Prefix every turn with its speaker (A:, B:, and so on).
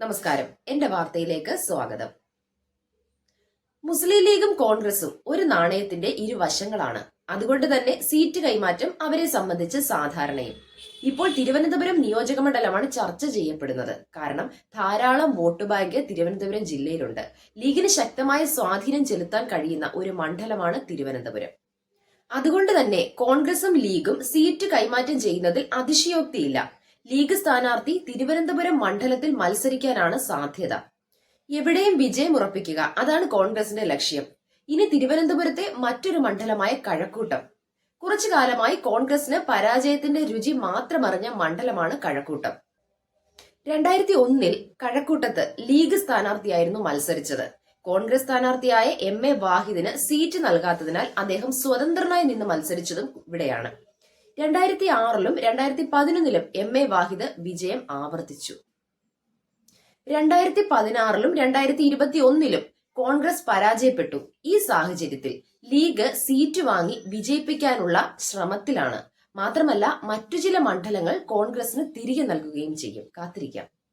A: നമസ്കാരം. എന്റെ വാർത്തയിലേക്ക് സ്വാഗതം. മുസ്ലിം ലീഗും കോൺഗ്രസും ഒരു നാണയത്തിന്റെ ഇരുവശങ്ങളാണ് അതുകൊണ്ട് തന്നെ സീറ്റ് കൈമാറ്റം അവരെ സംബന്ധിച്ച് സാധാരണയും. ഇപ്പോൾ തിരുവനന്തപുരം നിയോജക മണ്ഡലമാണ് ചർച്ച ചെയ്യപ്പെടുന്നത്. കാരണം ധാരാളം വോട്ട് ബാങ്ക് തിരുവനന്തപുരം ജില്ലയിലുണ്ട്. ലീഗിന് ശക്തമായ സ്വാധീനം ചെലുത്താൻ കഴിയുന്ന ഒരു മണ്ഡലമാണ് തിരുവനന്തപുരം. അതുകൊണ്ട് തന്നെ കോൺഗ്രസും ലീഗും സീറ്റ് കൈമാറ്റം ചെയ്യുന്നതിൽ അതിശയോക്തിയില്ല. ലീഗ് സ്ഥാനാർത്ഥി തിരുവനന്തപുരം മണ്ഡലത്തിൽ മത്സരിക്കാനാണ് സാധ്യത. എവിടെയും വിജയം ഉറപ്പിക്കുക. അതാണ് കോൺഗ്രസിന്റെ ലക്ഷ്യം. ഇനി തിരുവനന്തപുരത്തെ മറ്റൊരു മണ്ഡലമായ കഴക്കൂട്ടം. കുറച്ചു കാലമായി കോൺഗ്രസിന് പരാജയത്തിന്റെ രുചി മാത്രമറിഞ്ഞ മണ്ഡലമാണ് കഴക്കൂട്ടം. രണ്ടായിരത്തി ഒന്നിൽ കഴക്കൂട്ടത്ത് ലീഗ് സ്ഥാനാർത്ഥിയായിരുന്നു മത്സരിച്ചത്. കോൺഗ്രസ് സ്ഥാനാർത്ഥിയായ എം എ വാഹിദിന് സീറ്റ് നൽകാത്തതിനാൽ അദ്ദേഹം സ്വതന്ത്രനായി നിന്ന് മത്സരിച്ചതും ഇവിടെയാണ്. രണ്ടായിരത്തി ആറിലും രണ്ടായിരത്തി പതിനൊന്നിലും എം എ വാഹിദ് വിജയം ആവർത്തിച്ചു. രണ്ടായിരത്തി പതിനാറിലും രണ്ടായിരത്തി ഇരുപത്തി ഒന്നിലും കോൺഗ്രസ് പരാജയപ്പെട്ടു. ഈ സാഹചര്യത്തിൽ ലീഗ് സീറ്റ് വാങ്ങി വിജയിപ്പിക്കാനുള്ള ശ്രമത്തിലാണ്. മാത്രമല്ല മറ്റു ചില മണ്ഡലങ്ങൾ കോൺഗ്രസിന് തിരികെ നൽകുകയും ചെയ്യും. കാത്തിരിക്കാം.